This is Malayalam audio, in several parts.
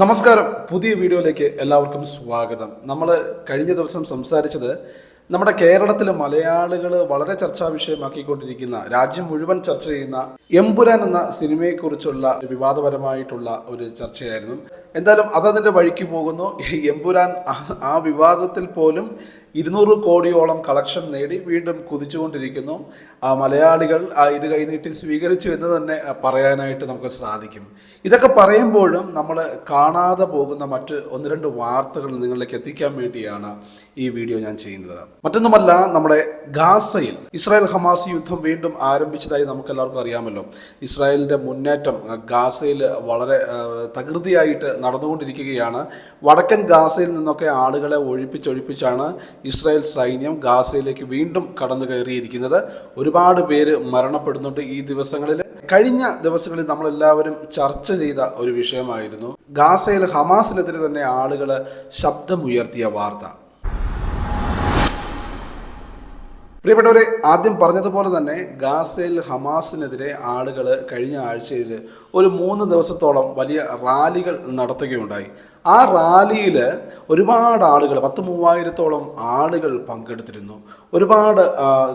നമസ്കാരം. പുതിയ വീഡിയോയിലേക്ക് എല്ലാവർക്കും സ്വാഗതം. നമ്മൾ കഴിഞ്ഞ ദിവസം സംസാരിച്ചത് നമ്മുടെ കേരളത്തിലെ മലയാളികൾ വളരെ ചർച്ചാ വിഷയമാക്കിക്കൊണ്ടിരിക്കുന്ന രാജ്യം മുഴുവൻ ചർച്ച ചെയ്യുന്ന എമ്പുരാൻ എന്ന സിനിമയെക്കുറിച്ചുള്ള വിവാദപരമായിട്ടുള്ള ഒരു ചർച്ചയായിരുന്നു. എന്തായാലും അതതിന്റെ വഴിക്ക് പോകുന്നു. എമ്പുരാൻ ആ വിവാദത്തിൽ പോലും ഇരുന്നൂറ് കോടിയോളം കളക്ഷൻ നേടി വീണ്ടും കുതിച്ചുകൊണ്ടിരിക്കുന്നു. മലയാളികൾ ഇത് കൈനീട്ടി സ്വീകരിച്ചു എന്ന് തന്നെ പറയാനായിട്ട് നമുക്ക് സാധിക്കും. ഇതൊക്കെ പറയുമ്പോഴും നമ്മൾ കാണാതെ പോകുന്ന മറ്റ് ഒന്ന് രണ്ട് വാർത്തകൾ നിങ്ങളിലേക്ക് എത്തിക്കാൻ വേണ്ടിയാണ് ഈ വീഡിയോ ഞാൻ ചെയ്യുന്നത്. മറ്റൊന്നുമല്ല നമ്മുടെ ഗാസയിൽ ഇസ്രായേൽ ഹമാസ് യുദ്ധം വീണ്ടും ആരംഭിച്ചതായി നമുക്ക് എല്ലാവർക്കും അറിയാമല്ലോ. ഇസ്രായേലിന്റെ മുന്നേറ്റം ഗാസയിൽ വളരെ തകൃതിയായിട്ട് നടന്നുകൊണ്ടിരിക്കുകയാണ്. വടക്കൻ ഗാസയിൽ നിന്നൊക്കെ ആളുകളെ ഒഴിപ്പിച്ചൊഴിപ്പിച്ചാണ് ഇസ്രായേൽ സൈന്യം ഗാസയിലേക്ക് വീണ്ടും കടന്നു കയറിയിരിക്കുന്നത് ഒരുപാട് പേര് മരണപ്പെടുന്നുണ്ട് ഈ ദിവസങ്ങളിൽ. കഴിഞ്ഞ ദിവസങ്ങളിൽ നമ്മളെല്ലാവരും ചർച്ച ചെയ്ത ഒരു വിഷയമായിരുന്നു. ഗാസയിൽ ഹമാസിനെതിരെ തന്നെ ആളുകൾ ശബ്ദമുയർത്തിയ വാർത്ത. പ്രിയപ്പെട്ടവരെ ആദ്യം പറഞ്ഞതുപോലെ തന്നെ ഗാസയിൽ ഹമാസിനെതിരെ ആളുകൾ കഴിഞ്ഞ ആഴ്ചയിൽ ഒരു മൂന്ന് ദിവസത്തോളം വലിയ റാലികൾ നടത്തുകയുണ്ടായി. ആ റാലിയിൽ ഒരുപാട് ആളുകൾ പത്ത് മൂവായിരത്തോളം ആളുകൾ പങ്കെടുത്തിരുന്നു. ഒരുപാട്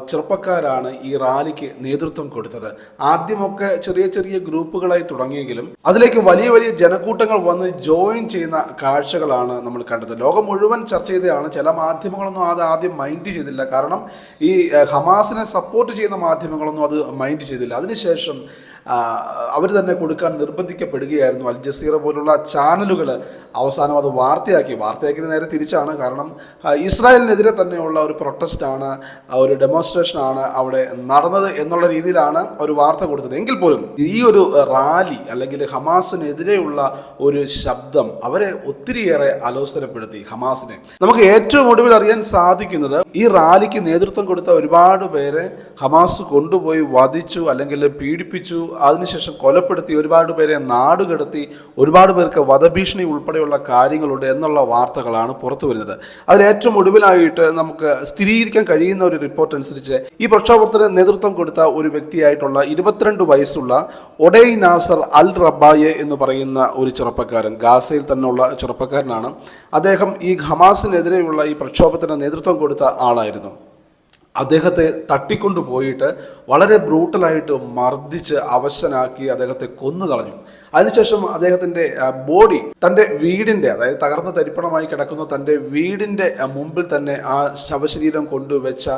ചെറുപ്പക്കാരാണ് ഈ റാലിക്ക് നേതൃത്വം കൊടുത്തത്. ആദ്യമൊക്കെ ചെറിയ ചെറിയ ഗ്രൂപ്പുകളായി തുടങ്ങിയെങ്കിലും അതിലേക്ക് വലിയ വലിയ ജനക്കൂട്ടങ്ങൾ വന്ന് ജോയിൻ ചെയ്യുന്ന കാഴ്ചകളാണ് നമ്മൾ കണ്ടത്. ലോകം മുഴുവൻ ചർച്ച ചെയ്തതാണ്. ചില മാധ്യമങ്ങളൊന്നും അത് ആദ്യം മൈൻഡ് ചെയ്തില്ല. കാരണം ഈ ഹമാസിനെ സപ്പോർട്ട് ചെയ്യുന്ന മാധ്യമങ്ങളൊന്നും അത് മൈൻഡ് ചെയ്തില്ല. അതിനുശേഷം അവർ തന്നെ കൊടുക്കാൻ നിർബന്ധിക്കപ്പെടുകയായിരുന്നു. അൽ ജസീറ പോലുള്ള ചാനലുകൾ അവസാനം അത് വാർത്തയാക്കി. വാർത്തയാക്കിയത് നേരെ തിരിച്ചാണ്. കാരണം ഇസ്രായേലിനെതിരെ തന്നെയുള്ള ഒരു പ്രൊട്ടസ്റ്റാണ് ഒരു ഡെമോൺസ്ട്രേഷനാണ് അവിടെ നടന്നത് എന്നുള്ള രീതിയിലാണ് ഒരു വാർത്ത കൊടുത്തത്. എങ്കിൽ പോലും ഈ ഒരു റാലി അല്ലെങ്കിൽ ഹമാസിനെതിരെയുള്ള ഒരു ശബ്ദം അവരെ ഒത്തിരിയേറെ അലോസരപ്പെടുത്തി ഹമാസിനെ. നമുക്ക് ഏറ്റവും ഒടുവിൽ അറിയാൻ സാധിക്കുന്നത് ഈ റാലിക്ക് നേതൃത്വം കൊടുത്ത ഒരുപാട് പേരെ ഹമാസ് കൊണ്ടുപോയി വധിച്ചു അല്ലെങ്കിൽ പീഡിപ്പിച്ചു. അതിനുശേഷം കൊലപ്പെടുത്തി ഒരുപാട് പേരെ നാടുകടത്തി ഒരുപാട് പേർക്ക് വധഭീഷണി ഉൾപ്പെടെയുള്ള കാര്യങ്ങളുണ്ട് എന്നുള്ള വാർത്തകളാണ് പുറത്തു വരുന്നത്. അതിൽ ഏറ്റവും ഒടുവിലായിട്ട് നമുക്ക് സ്ഥിരീകരിക്കാൻ കഴിയുന്ന ഒരു റിപ്പോർട്ട് അനുസരിച്ച് ഈ പ്രക്ഷോഭത്തിന് നേതൃത്വം കൊടുത്ത ഒരു വ്യക്തിയായിട്ടുള്ള ഇരുപത്തിരണ്ട് വയസ്സുള്ള ഒഡൈ നാസർ അൽ റബായെ എന്ന് പറയുന്ന ഒരു ചെറുപ്പക്കാരൻ ഗാസയിൽ തന്നെയുള്ള ചെറുപ്പക്കാരനാണ്. അദ്ദേഹം ഈ ഹമാസിനെതിരെയുള്ള ഈ പ്രക്ഷോഭത്തിന് നേതൃത്വം കൊടുത്ത ആളായിരുന്നു. അദ്ദേഹത്തെ തട്ടിക്കൊണ്ടു പോയിട്ട് വളരെ ബ്രൂട്ടലായിട്ട് മർദ്ദിച്ച് അവശനാക്കി അദ്ദേഹത്തെ കൊന്നു കളഞ്ഞു. അതിനുശേഷം അദ്ദേഹത്തിന്റെ ബോഡി തന്റെ വീടിന്റെ അതായത് തകർന്ന തരിപ്പണമായി കിടക്കുന്ന തന്റെ വീടിന്റെ മുമ്പിൽ തന്നെ ആ ശവശരീരം കൊണ്ടുവച്ച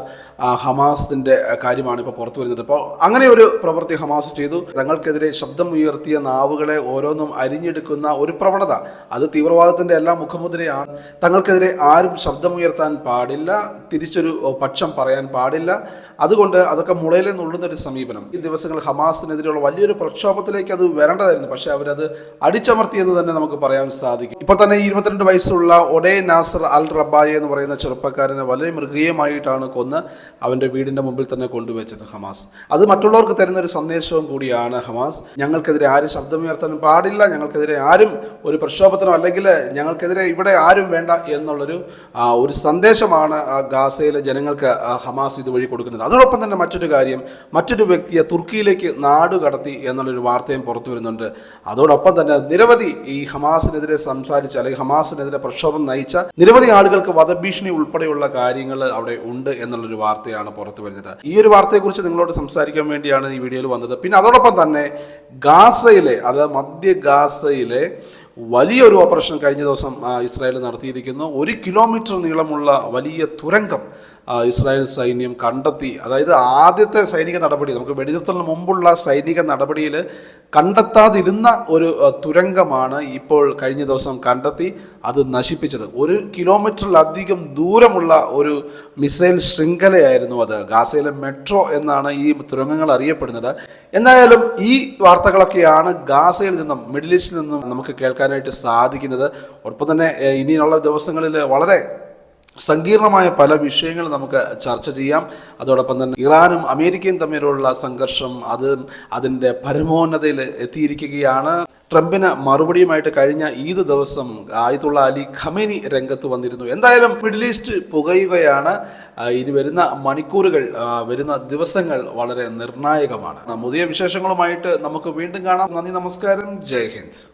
ഹമാസിന്റെ കാര്യമാണ് ഇപ്പോൾ പുറത്തു വരുന്നത്. അപ്പോൾ അങ്ങനെ ഒരു പ്രവൃത്തി ഹമാസ് ചെയ്തു. തങ്ങൾക്കെതിരെ ശബ്ദം ഉയർത്തിയ നാവുകളെ ഓരോന്നും അരിഞ്ഞെടുക്കുന്ന ഒരു പ്രവണത അത് തീവ്രവാദത്തിന്റെ എല്ലാ മുഖമുദ്രയാണ്. തങ്ങൾക്കെതിരെ ആരും ശബ്ദമുയർത്താൻ പാടില്ല. തിരിച്ചൊരു പക്ഷം പറയാൻ പാടില്ല. അതുകൊണ്ട് അതൊക്കെ മുളയിലെ നുള്ളുന്ന ഒരു സമീപനം. ഈ ദിവസങ്ങൾ ഹമാസിനെതിരെയുള്ള വലിയൊരു പ്രക്ഷോഭത്തിലേക്ക് അത് വരേണ്ടതായിരുന്നു. പക്ഷെ അവരത് അടിച്ചമർത്തിയെന്ന് തന്നെ നമുക്ക് പറയാൻ സാധിക്കും. ഇപ്പോൾ തന്നെ ഇരുപത്തിരണ്ട് വയസ്സുള്ള ഒഡേ നാസർ അൽ റബായ എന്ന് പറയുന്ന ചെറുപ്പക്കാരനെ വളരെ മൃഗീയമായിട്ടാണ് കൊന്ന് അവന്റെ വീടിന്റെ മുമ്പിൽ തന്നെ കൊണ്ടുവച്ചത് ഹമാസ്. അത് മറ്റുള്ളവർക്ക് തരുന്ന ഒരു സന്ദേശവും കൂടിയാണ് ഹമാസ്. ഞങ്ങൾക്കെതിരെ ആരും ശബ്ദമുയർത്താനും പാടില്ല. ഞങ്ങൾക്കെതിരെ ആരും ഒരു പ്രക്ഷോഭത്തിനോ അല്ലെങ്കിൽ ഞങ്ങൾക്കെതിരെ ഇവിടെ ആരും വേണ്ട എന്നുള്ളൊരു ഒരു സന്ദേശമാണ് ഗാസയിലെ ജനങ്ങൾക്ക് ഹമാസ് ഇതുവഴി കൊടുക്കുന്നത് അതോടൊപ്പം തന്നെ മറ്റൊരു കാര്യം മറ്റൊരു വ്യക്തിയെ തുർക്കിയിലേക്ക് നാട് കടത്തി എന്നുള്ളൊരു വാർത്തയും പുറത്തു വരുന്നുണ്ട്. അതോടൊപ്പം തന്നെ നിരവധി ഈ ഹമാസിനെതിരെ സംസാരിച്ച അല്ലെങ്കിൽ ഹമാസിനെതിരെ പ്രക്ഷോഭം നയിച്ച നിരവധി ആളുകൾക്ക് വധഭീഷണി ഉൾപ്പെടെയുള്ള കാര്യങ്ങൾ അവിടെ ഉണ്ട് എന്നുള്ളൊരു വാർത്തയാണ് പുറത്തു വരുന്നത്. ഈ ഒരു വാർത്തയെക്കുറിച്ച് നിങ്ങളോട് സംസാരിക്കാൻ വേണ്ടിയാണ് ഈ വീഡിയോയിൽ വന്നത്. പിന്നെ അതോടൊപ്പം തന്നെ ഗാസയിലെ അത് മധ്യ ഗാസയിലെ വലിയൊരു ഓപ്പറേഷൻ കഴിഞ്ഞ ദിവസം ഇസ്രായേൽ നടത്തിയിരിക്കുന്നു. ഒരു കിലോമീറ്റർ നീളമുള്ള വലിയ തുരങ്കം ഇസ്രായേൽ സൈന്യം കണ്ടെത്തി അതായത് ആദ്യത്തെ സൈനിക നടപടി നമുക്ക് വെടിനിർത്തലിന് മുമ്പുള്ള സൈനിക നടപടിയിൽ കണ്ടെത്താതിരുന്ന ഒരു തുരങ്കമാണ് ഇപ്പോൾ കഴിഞ്ഞ ദിവസം കണ്ടെത്തി അത് നശിപ്പിച്ചത്. ഒരു കിലോമീറ്ററിലധികം ദൂരമുള്ള ഒരു മിസൈൽ ശൃംഖലയായിരുന്നു അത്. ഗാസയിലെ മെട്രോ എന്നാണ് ഈ തുരങ്കങ്ങൾ അറിയപ്പെടുന്നത്. എന്തായാലും ഈ വാർത്തകളൊക്കെയാണ് ഗാസയിൽ നിന്നും മിഡിൽ ഈസ്റ്റിൽ നിന്നും നമുക്ക് കേൾക്കാനായിട്ട് സാധിക്കുന്നത്. ഒപ്പം തന്നെ ഇനിയുള്ള ദിവസങ്ങളിൽ വളരെ സങ്കീർണമായ പല വിഷയങ്ങൾ നമുക്ക് ചർച്ച ചെയ്യാം. അതോടൊപ്പം തന്നെ ഇറാനും അമേരിക്കയും തമ്മിലുള്ള സംഘർഷം അത് അതിന്റെ പരമോന്നതയിൽ എത്തിയിരിക്കുകയാണ്. ട്രംപിന് മറുപടിയുമായിട്ട് കഴിഞ്ഞ ഈദ് ദിവസം ആയതുള്ള അലി ഖമേനി രംഗത്ത് വന്നിരുന്നു. എന്തായാലും മിഡിൽ ഈസ്റ്റ് പുകയുകയാണ്. ഇനി വരുന്ന മണിക്കൂറുകൾ വരുന്ന ദിവസങ്ങൾ വളരെ നിർണായകമാണ്. പുതിയ വിശേഷങ്ങളുമായിട്ട് നമുക്ക് വീണ്ടും കാണാം. നന്ദി നമസ്കാരം. ജയ് ഹിന്ദ്.